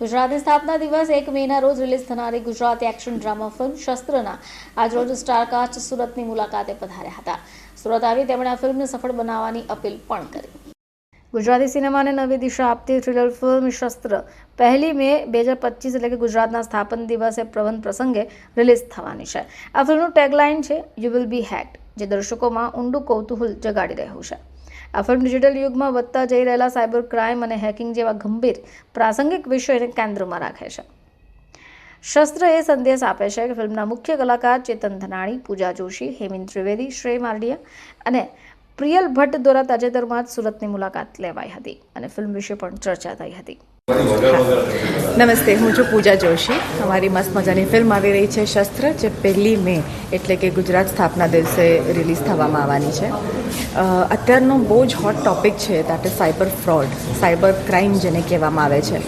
ગુજરાતની સ્થાપના દિવસ એક મેના રોજ રિલીઝ થનારી ગુજરાતી એક્શન ડ્રામા ફિલ્મ શસ્ત્રના આજરોજ સ્ટારકાસ્ટ સુરતની મુલાકાતે પધાર્યા હતા. સુરત આવી તેમણે આ ફિલ્મને સફળ બનાવવાની અપીલ પણ કરી. ગુજરાતી સિનેમાને નવી દિશા આપતી થ્રિલર ફિલ્મ શસ્ત્ર પહેલી મે બે હજાર પચીસ એટલે કે ગુજરાતના સ્થાપન દિવસે પ્રબંધ પ્રસંગે રિલીઝ થવાની છે. આ ફિલ્મનું ટેગલાઇન છે યુ વિલ બી હેક્ડ, જે દર્શકોમાં ઊંડું કૌતૂહલ જગાડી રહ્યું છે. આ ફિલ્મ ડિજિટલ યુગમાં વધતા જઈ રહેલા સાયબર ક્રાઇમ અને હેકિંગ જેવા ગંભીર પ્રાસંગિક વિષયોને કેન્દ્રમાં રાખે છે. શસ્ત્ર એ સંદેશ આપે છે કે ફિલ્મના મુખ્ય કલાકાર ચેતન ધનાણી, પૂજા જોશી હેમિન ત્રિવેદી, શ્રેય મારડિયા અને પ્રિયલ ભટ્ટ દ્વારા તાજેતરમાં જ સુરતની મુલાકાત લેવાઈ હતી અને ફિલ્મ વિશે પણ ચર્ચા થઈ હતી. નમસ્તે, હું છું પૂજા જોશી. અમારી મસ્ત મજાની ફિલ્મ આવી રહી છે શસ્ત્ર, જે પહેલી મે, એટલે કે ગુજરાત સ્થાપના દિવસે રિલીઝ થવામાં આવવાની છે. અત્યારનો બહુ જ હોટ ટોપિક છે that is cyber fraud cyber crime જેને કહેવામાં આવે છે.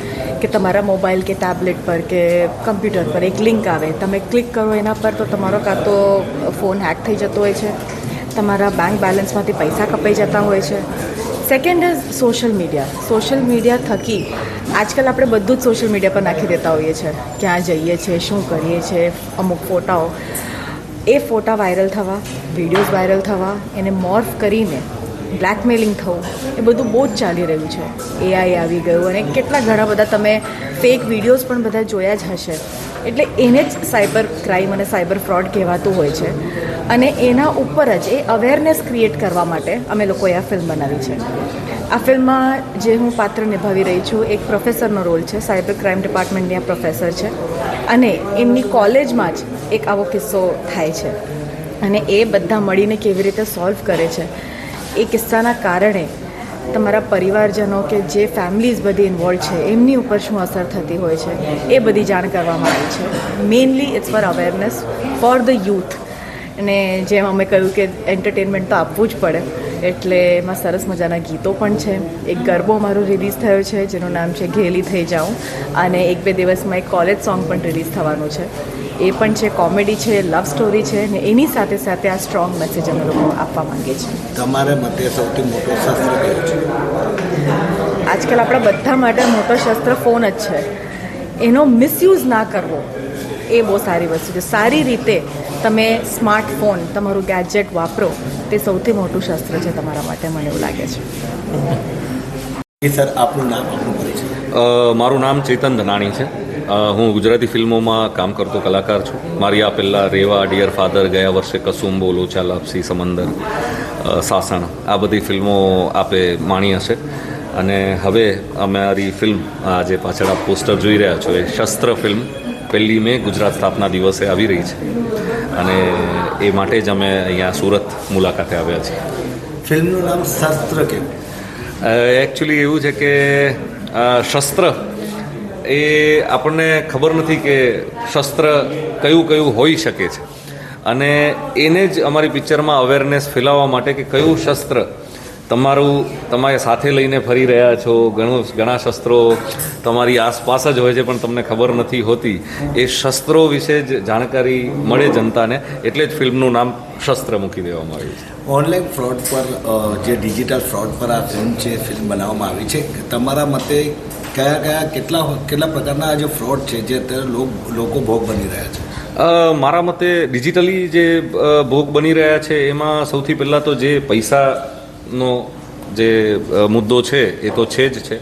કે તમારા મોબાઈલ કે ટેબ્લેટ પર કે કમ્પ્યુટર પર એક લિંક આવે, તમે ક્લિક કરો એના પર તો તમારો કાં તો ફોન હેક થઈ જતો હોય છે, તમારા બેંક બેલેન્સમાંથી પૈસા કપાઈ જતા હોય છે. Second is social media social media થકી આજકાલ આપણે બધું જ સોશિયલ મીડિયા પર નાખી દેતા હોઈએ છીએ. ક્યાં જઈએ છીએ, શું કરીએ છીએ, અમુક ફોટાઓ. એ ફોટા વાયરલ થવા વિડીયોઝ વાયરલ થવા, એને મોર્ફ કરીને બ્લેકમેલિંગ થવું, એ બધું બહુ જ ચાલી રહ્યું છે. એઆઈ આવી ગયું અને કેટલા ઘણા બધા તમે ફેક વિડીયોઝ પણ બધા જોયા જ હશે. એટલે એને જ સાયબર ક્રાઇમ અને સાયબર ફ્રોડ કહેવાતું હોય છે. અને એના ઉપર જ એ અવેરનેસ ક્રિએટ કરવા માટે અમે લોકોએ આ ફિલ્મ બનાવી છે. આ ફિલ્મમાં જે હું પાત્ર નિભાવી રહી છું, એક પ્રોફેસરનો રોલ છે, સાયબર ક્રાઇમ ડિપાર્ટમેન્ટની આ પ્રોફેસર છે. અને એમની કોલેજમાં જ એક આવો કિસ્સો થાય છે. અને એ બધા મળીને કેવી રીતે સોલ્વ કરે છે, એ કિસ્સાના કારણે તમારા પરિવારજનો કે જે ફેમિલીઝ બધી ઇન્વોલ્વ છે, એમની ઉપર શું અસર થતી હોય છે? એ બધી જાણ કરવામાં આવી છે. Mainly it's for awareness for the youth અને જેમ અમે કહ્યું કે એન્ટરટેનમેન્ટ તો આપવું જ પડે. એટલે એમાં સરસ મજાના ગીતો પણ છે. એક ગરબો મારો રિલીઝ થયો છે જેનું નામ છે ઘેલી થઈ જાઉં. અને એક બે દિવસમાં એક કોલેજ સોંગ પણ રિલીઝ થવાનું છે. એ પણ છે કોમેડી છે લવ સ્ટોરી છે ને એની સાથે સાથે આ સ્ટ્રોંગ મેસેજ અમે લોકો આપવા માંગીએ છીએ. તમારે મતે સૌથી મોટો શસ્ત્ર કયો છે? આજકાલ આપણા બધા માટે મોટો શસ્ત્ર ફોન જ છે. એનો મિસયુઝ ના કરવો એ બહુ સારી વસ્તુ છે. સારી રીતે તમે સ્માર્ટફોન તમારું ગેજેટ વાપરો તે સૌથી મોટું શસ્ત્ર છે તમારા માટે મને એવું લાગે છે. સર આપનું નામ આપનું પરિચય. મારું નામ ચેતન ધનાણી છે. હું ગુજરાતી ફિલ્મોમાં કામ કરતો કલાકાર છું. મારી આ પહેલાં રેવા ડિયર ફાધર ગયા વર્ષે કસુંબો લોચા લાપસી સમંદર સાસણ આ બધી ફિલ્મો આપે માણી હશે અને હવે અમારી ફિલ્મ આ જે પાછળ આ પોસ્ટર જોઈ રહ્યા છો એ શસ્ત્ર ફિલ્મ પહેલી મે ગુજરાત સ્થાપના દિવસે આવી રહી છે. અને એ માટે જ અમે અહીંયા સુરત મુલાકાતે આવ્યા છીએ. ફિલ્મનું નામ શસ્ત્ર કેવું? એકચ્યુઅલી એવું છે કે શસ્ત્ર એ આપણને ખબર નથી કે શસ્ત્ર કયું કયું હોઈ શકે છે. અને એને જ અમારી પિક્ચરમાં અવેરનેસ ફેલાવવા માટે કે કયું શસ્ત્ર તમારું તમારે સાથે લઈને ફરી રહ્યા છો ઘણું ઘણા શસ્ત્રો તમારી આસપાસ જ હોય છે પણ તમને ખબર નથી હોતી. એ શસ્ત્રો વિશે જ જાણકારી મળે જનતાને એટલે જ ફિલ્મનું નામ શસ્ત્ર મૂકી દેવામાં આવ્યું છે. ઓનલાઈન ફ્રોડ પર જે ડિજિટલ ફ્રોડ પર આ ફિલ્મ છે ફિલ્મ બનાવવામાં આવી છે તમારા મતે કયા કયા કેટલા કેટલા પ્રકારના જે ફ્રોડ છે જે અત્યારે લોકો ભોગ બની રહ્યા છે? મારા મતે ડિજિટલી જે ભોગ બની રહ્યા છે એમાં સૌથી પહેલાં તો જે પૈસાનો જે મુદ્દો છે, એ તો છે જ છે.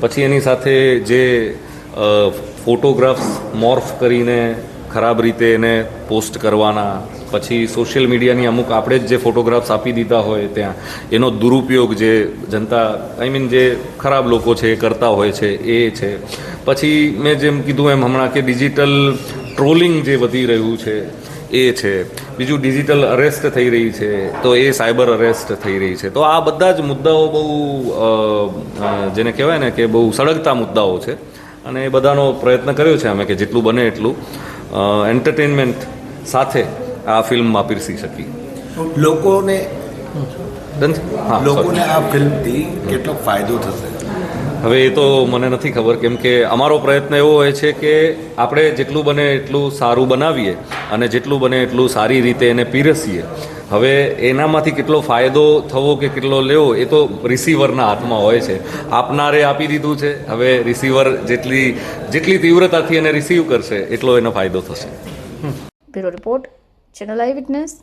પછી એની સાથે જે ફોટોગ્રાફ્સ મોર્ફ કરીને ખરાબ રીતે એને પોસ્ટ કરવાના, પછી સોશિયલ મીડિયાની અમુક આપણે જ જે ફોટોગ્રાફ્સ આપી દીધા હોય ત્યાં, એનો દુરુપયોગ જે જનતા આઈ મીન જે ખરાબ લોકો છે, એ કરતા હોય છે, એ છે. પછી મેં જેમ કીધું એમ હમણાં કે ડિજિટલ ટ્રોલિંગ જે વધી રહ્યું છે એ છે. બીજું ડિજિટલ અરેસ્ટ થઈ રહી છે તો એ સાયબર અરેસ્ટ થઈ રહી છે. તો આ બધા જ મુદ્દાઓ બહુ જેને કહેવાય ને કે બહુ સળગતા મુદ્દાઓ છે. અને એ બધાનો પ્રયત્ન કર્યો છે અમે કે જેટલું બને એટલું એન્ટરટેનમેન્ટ સાથે આ ફિલ્મમાં પીરસી શકી લોકોને. લોકોને આ ફિલ્મથી કેટલો ફાયદો થશે? હવે એ તો મને નથી ખબર કેમ કે અમારો પ્રયત્ન એવો હોય છે કે આપણે જેટલું બને એટલું સારું બનાવીએ. અને જેટલું બને એટલું સારી રીતે એને પીરસીએ. હવે એનામાંથી કેટલો ફાયદો થવો કે કેટલો લેવો, એ તો રિસીવરના હાથમાં હોય છે. આપનારે આપી દીધું છે, હવે રિસીવર જેટલી જેટલી તીવ્રતાથી એને રિસીવ કરશે, એટલો એનો ફાયદો થશે. Bureau report, channel eye witness.